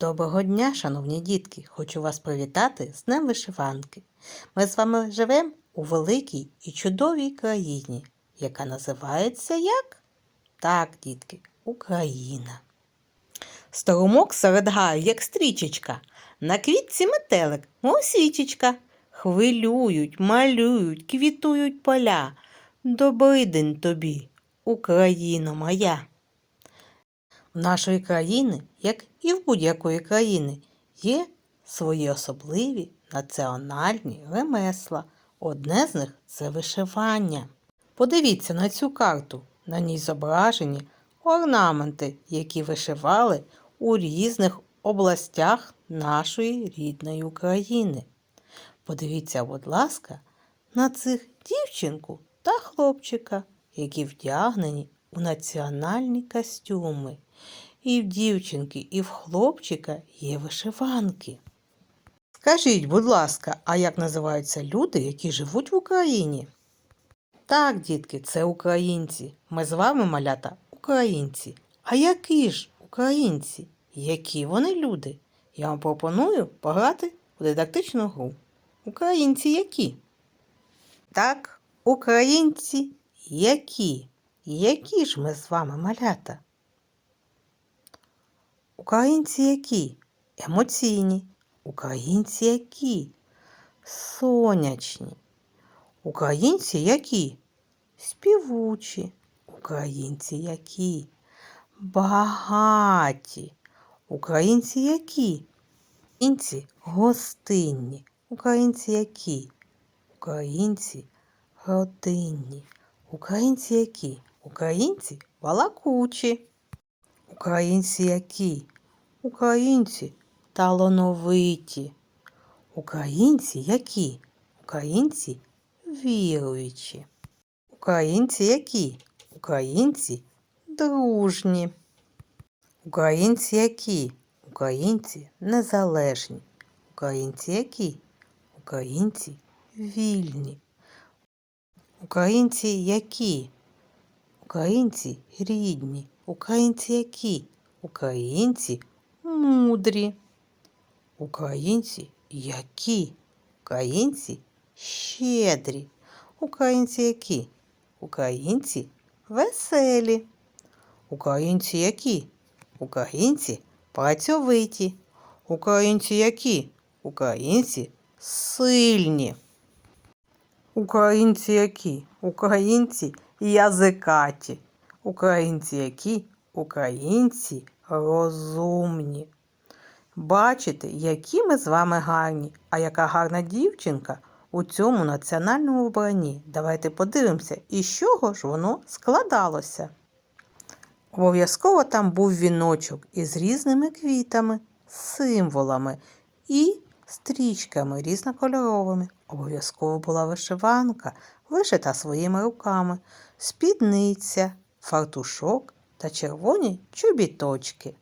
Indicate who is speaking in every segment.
Speaker 1: Доброго дня, шановні дітки! Хочу вас привітати з Днем Вишиванки. Ми з вами живемо у великій і чудовій країні, яка називається як? Так, дітки, Україна. Сторумок серед гаю, як стрічечка, на квітці метелик, мов свічечка. Хвилюють, малюють, квітують поля. Добрий день тобі, Україно моя. В нашої країни, як і в будь-якої країни, є свої особливі національні ремесла. Одне з них це вишивання. Подивіться на цю карту. На ній зображені орнаменти, які вишивали у різних областях нашої рідної України. Подивіться, будь ласка, на цих дівчинку та хлопчика, які вдягнені у національні костюми. І в дівчинки, і в хлопчика є вишиванки. Скажіть, будь ласка, а як називаються люди, які живуть в Україні? Так, дітки, це українці. Ми з вами, малята, українці. А які ж українці? Які вони люди? Я вам пропоную пограти у дидактичну гру. Українці які? Так, українці які? Які ж ми з вами малята? Українці які? Емоційні. Українці які? Сонячні. Українці які? Співучі. Українці які? Багаті. Українці які? Українці гостинні. Українці які? Українці родинні. Українці які? Українці балакучі. Українці які? Українці талановиті. Українці які? Українці віруючі. Українці які? Українці дружні. Українці які? Українці незалежні. Українці які? Українці вільні. Українці які? Українці рідні. Українці які? Українці мудрі. Українці які? Українці щедрі. Українці які? Українці веселі. Українці які? Українці працьовиті. Українці які? Українці сильні. Українці які? Українці язикаті. Українці які? Українці розумні. Бачите, які ми з вами гарні, а яка гарна дівчинка у цьому національному вбранні. Давайте подивимося, із чого ж воно складалося. Обов'язково там був віночок із різними квітами, символами і стрічками різнокольоровими. Обов'язково була вишиванка, вишита своїми руками, спідниця, фартушок та червоні чобіточки.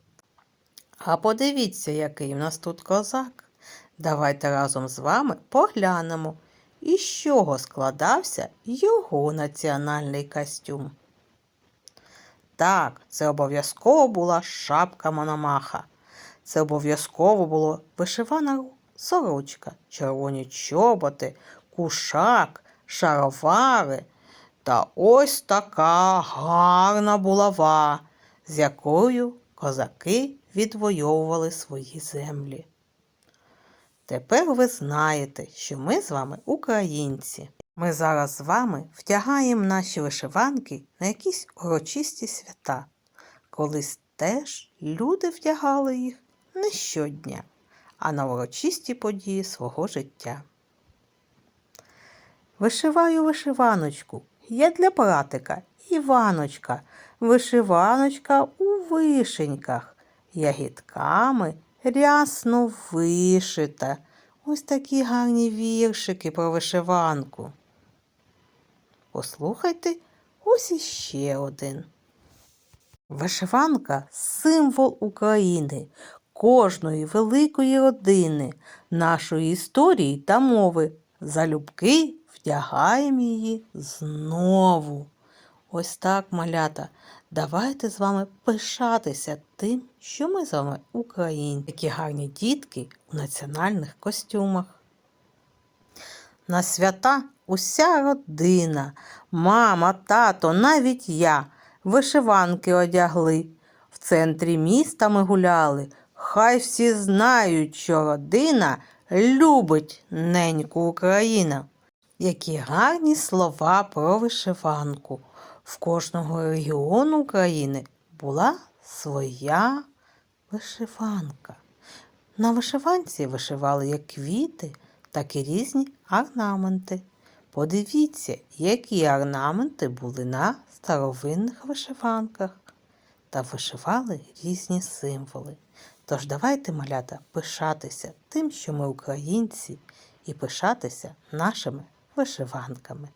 Speaker 1: А подивіться, який в нас тут козак. Давайте разом з вами поглянемо, із чого складався його національний костюм. Так, це обов'язково була шапка Мономаха. Це обов'язково було вишивана сорочка, червоні чоботи, кушак, шаровари та ось така гарна булава, з якою козаки відвоювали свої землі. Тепер ви знаєте, що ми з вами українці. Ми зараз з вами втягаємо наші вишиванки на якісь урочисті свята. Колись теж люди вдягали їх не щодня, а на урочисті події свого життя. Вишиваю вишиваночку. Я для братика Іваночка, вишиваночка у вишеньках, ягідками рясно вишита. Ось такі гарні віршики про вишиванку. Послухайте ось іще один. Вишиванка символ України, кожної великої родини, нашої історії та мови. Залюбки вдягаємо її знову. Ось так, малята. Давайте з вами пишатися тим, що ми з вами українці, такі гарні дітки у національних костюмах. На свята уся родина, мама, тато, навіть я вишиванки одягли. В центрі міста ми гуляли. Хай всі знають, що родина любить неньку Україна. Які гарні слова про вишиванку. В кожного регіону України була своя вишиванка. На вишиванці вишивали як квіти, так і різні орнаменти. Подивіться, які орнаменти були на старовинних вишиванках та вишивали різні символи. Тож давайте, малята, пишатися тим, що ми українці, і пишатися нашими вишиванками.